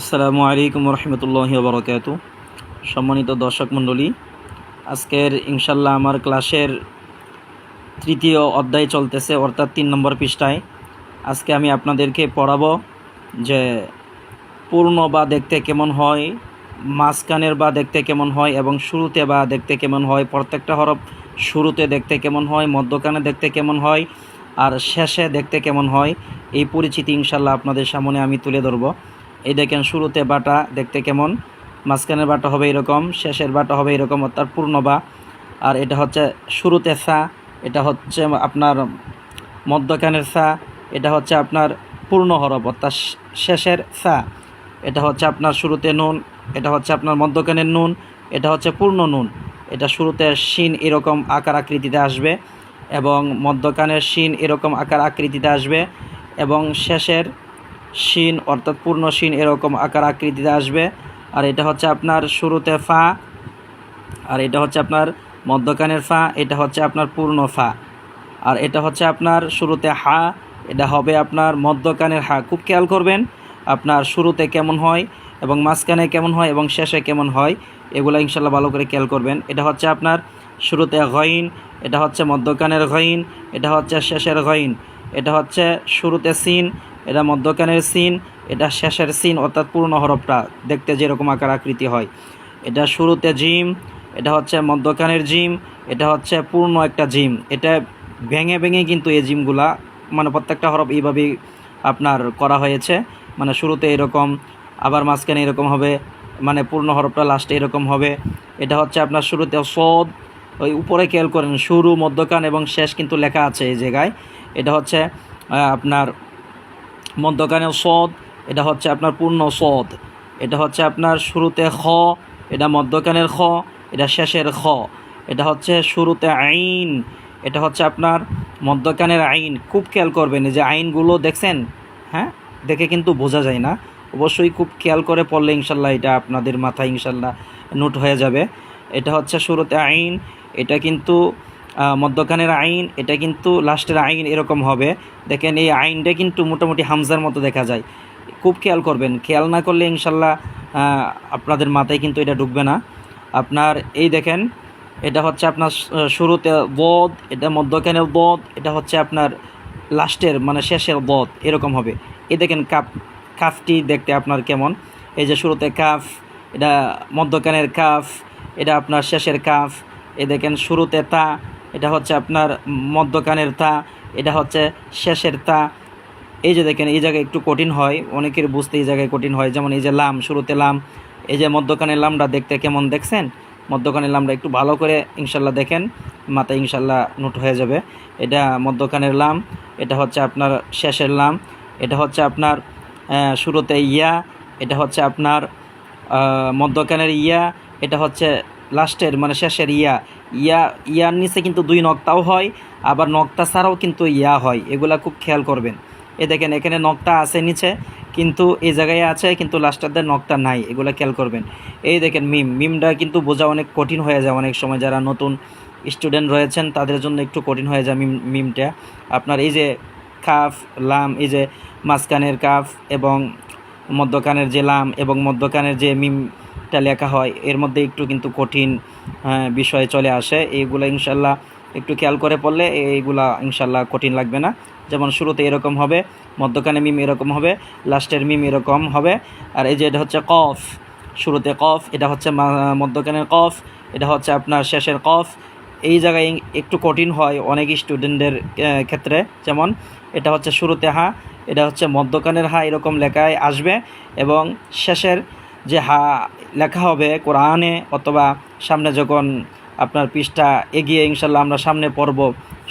আসসালামু আলাইকুম রহমতুল্লাহ বরকাত সম্মানিত দর্শক মণ্ডলী, আজকের ইনশাল্লাহ আমার ক্লাসের তৃতীয় অধ্যায় চলতেছে, অর্থাৎ তিন নম্বর পৃষ্ঠায়। আজকে আমি আপনাদেরকে পড়াবো যে পূর্ণ বা দেখতে কেমন হয়, মাঝখানের বা দেখতে কেমন হয়, এবং শুরুতে বা দেখতে কেমন হয়, প্রত্যেকটা হরফ শুরুতে দেখতে কেমন হয়, মধ্যখানে দেখতে কেমন হয়, আর শেষে দেখতে কেমন হয়, এই পরিচিতি ইনশাল্লাহ আপনাদের সামনে আমি তুলে ধরবো। এই দেখেন শুরুতে বাটা দেখতে কেমন, মাঝখানের বাটা হবে এরকম, শেষের বাটা হবে এরকম, অর্থাৎ পূর্ণ বা। আর এটা হচ্ছে শুরুতে সা, এটা হচ্ছে আপনার মধ্যখানের সা, এটা হচ্ছে আপনার পূর্ণ হরফ, অর্থাৎ শেষের সা। এটা হচ্ছে আপনার শুরুতে নুন, এটা হচ্ছে আপনার মধ্যখানের নুন, এটা হচ্ছে পূর্ণ নুন। এটা শুরুতে শিন এরকম আকার আকৃতিতে আসবে এবং মধ্যখানের শিন এরকম আকার আকৃতিতে আসবে এবং শেষের শিন, অর্থাৎ পূর্ণ শিন এরকম আকার আকৃতিতে আসবে। আর এটা হচ্ছে আপনার শুরুতে ফা, আর এটা হচ্ছে আপনার মধ্যখানের ফা, এটা হচ্ছে আপনার পূর্ণ ফা। আর এটা হচ্ছে আপনার শুরুতে হা, এটা হবে আপনার মধ্যখানের হা। খুব খেয়াল করবেন, আপনার শুরুতে কেমন হয় এবং মাঝখানে কেমন হয় এবং শেষে কেমন হয়, এগুলো ইনশাল্লাহ ভালো করে খেয়াল করবেন। এটা হচ্ছে আপনার শুরুতে গইন এটা হচ্ছে মধ্যখানের গইন এটা হচ্ছে শেষের গইন এটা হচ্ছে শুরুতে সিন এটা মধ্যখানের সিন, এটা শেষের সিন, অর্থাৎ পূর্ণ হরফটা দেখতে যেরকম আকার আকৃতি হয়। এটা শুরুতে জিম, এটা হচ্ছে মধ্যখানের জিম, এটা হচ্ছে পূর্ণ একটা জিম। এটা ভেঙে ভেঙে কিন্তু এই জিমগুলা মানে প্রত্যেকটা হরফ এইভাবেই আপনার করা হয়েছে। মানে শুরুতে এরকম, আবার মাঝখানে এরকম হবে মানে পূর্ণ হরফটা লাস্টে এরকম হবে। এটা হচ্ছে আপনার শুরুতে সদ, ওই উপরে খেয়াল করেন, শুরু মধ্যখান এবং শেষ কিন্তু লেখা আছে এই জায়গায়। এটা হচ্ছে আপনার মধ্যখানে সদ, এটা হচ্ছে আপনার পূর্ণ সদ। এটা হচ্ছে আপনার শুরুতে খ, এটা মধ্যখানের খ, এটা শেষের খ। এটা হচ্ছে শুরুতে আইন, এটা হচ্ছে আপনার মধ্যখানের আইন। খুব খেয়াল করবেন যে আইনগুলো দেখছেন? হ্যাঁ? দেখে কিন্তু বোঝা যায় না। অবশ্যই খুব খেয়াল করে পড়লে ইনশাল্লাহ এটা আপনাদের মাথায় ইনশাল্লাহ নোট হয়ে যাবে। এটা হচ্ছে শুরুতে আইন, এটা কিন্তু আহ, মধ্যখানের আইন এটা কিন্তু লাস্টের আইন এরকম হবে। দেখেন এই আইনটা কিন্তু মোটামুটি হামজার মতো দেখা যায়। খুব খেয়াল করবেন খেয়াল না করলে ইনশাল্লাহ আপনাদের মাথায় কিন্তু এটা ঢুকবে না। আপনার এই দেখেন এটা হচ্ছে আপনার শুরুতে বদ এটা মধ্যখানের বদ এটা হচ্ছে আপনার লাস্টের মানে শেষের বদ এরকম হবে। এই দেখেন কাপ কাফটি দেখতে আপনার কেমন। এই যে শুরুতে কাফ এটা মধ্যখানের কাফ এটা আপনার শেষের কাফ। এ দেখেন শুরুতে তা এটা হচ্ছে আপনার মধ্যখানের তা এটা হচ্ছে শেষের তা। এই যে দেখেন এই জায়গায় একটু কঠিন হয় অনেকের বুঝতে এই জায়গায় কঠিন হয়। যেমন এই যে লাম শুরুতে লাম এই যে মধ্যখানের লামটা দেখতে কেমন দেখছেন? মধ্যখানের লামটা একটু ভালো করে ইনশাল্লাহ দেখেন মাথায় ইনশাল্লাহ নোট হয়ে যাবে। এটা মধ্যখানের লাম এটা হচ্ছে আপনার শেষের লাম এটা হচ্ছে আপনার শুরুতে ইয়া এটা হচ্ছে আপনার আহ, মধ্যখানের ইয়া এটা হচ্ছে লাস্টের মানে শেষের ইয়া ইয়া, ইয়ার নিচে কিন্তু দুই নক্তাও হয়, আবার নক্তা ছাড়াও কিন্তু ইয়া হয়, এগুলা খুব খেয়াল করবেন। এ দেখেন, এখানে নক্তা আছে নিচে, কিন্তু এই জায়গায় আছে, কিন্তু লাস্টারদের নক্তা নাই, এগুলো খেয়াল করবেন। এই দেখেন মিম, মিমটা কিন্তু বোঝা অনেক কঠিন হয়ে যায় অনেক সময়, যারা নতুন স্টুডেন্ট রয়েছেন, তাদের জন্য একটু কঠিন হয়ে যায় মিম, মিমটা। আপনার এই যে কাফ, লাম, এই যে মাঝখানের কাফ এবং মধ্যখানের যে লাম এবং মধ্যখানের যে মিমটা লেখা হয় এর মধ্যে একটু কিন্তু কঠিন আহ, বিষয় চলে আসে। এইগুলো ইনশাল্লাহ একটু খেয়াল করে পড়লে এইগুলা ইনশাল্লাহ কঠিন লাগবে না। যেমন শুরুতে এরকম হবে মধ্যখানে মিম এরকম হবে লাস্টের মিম এরকম হবে। আর এই যে এটা হচ্ছে কফ শুরুতে কফ এটা হচ্ছে মধ্যখানের কফ এটা হচ্ছে আপনার শেষের কফ। এই জায়গায় একটু কঠিন হয় অনেক স্টুডেন্টদের ক্ষেত্রে। যেমন এটা হচ্ছে শুরুতে হা এটা হচ্ছে মধ্যখানের হা এরকম লেখায় আসবে এবং শেষের যে হা, লেখা হবে কোরআনে অথবা সামনে যখন আপনার পৃষ্ঠা এগিয়ে ইনশাল্লাহ আমরা সামনে পড়ব,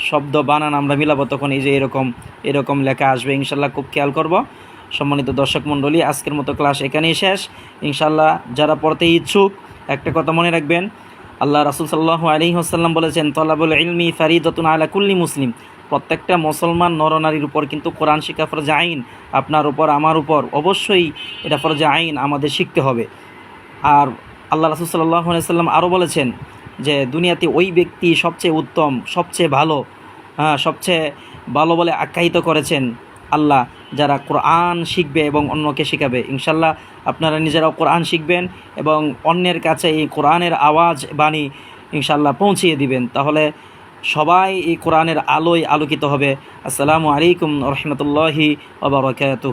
শব্দ বানান আমরা মিলাবো, তখন এই যে এরকম এরকম লেখা আসবে, ইনশাল্লাহ খুব খেয়াল করব। সম্মানিত দর্শক মণ্ডলী, আজকের মতো ক্লাস এখানেই শেষ। ইনশাল্লাহ যারা পড়তে ইচ্ছুক, একটা কথা মনে রাখবেন, আল্লাহ রাসুল সাল্লাহ আলী হাসাল্লাম বলেছেন, তলাবুল ইলমি ফারিদতুন আলা কুল্লি মুসলিম। প্রত্যেকটা মুসলমান নরনারীর উপর, কিন্তু কোরআন শিক্ষা ফরজে আইন, আপনার উপর, আমার উপর, অবশ্যই এটা ফরজে আইন আমাদের শিখতে হবে। আর আল্লাহ রাসুল সাল্লাম আরও বলেছেন যে, দুনিয়াতে ওই ব্যক্তি সবচেয়ে উত্তম, সবচেয়ে ভালো হ্যাঁ, সবচেয়ে ভালো বলে আখ্যায়িত করেছেন আল্লাহ, যারা কোরআন শিখবে এবং অন্যকে শেখাবে। ইনশাল্লাহ আপনারা নিজেরাও কোরআন শিখবেন এবং অন্যের কাছে এই কোরআনের আওয়াজ বাণী ইনশাল্লাহ পৌঁছিয়ে দিবেন। তাহলে সবাই এই কোরআনের আলোয় আলোকিত হবে। আসসালামু আলাইকুম রহমতুল্লাহি আবরকাত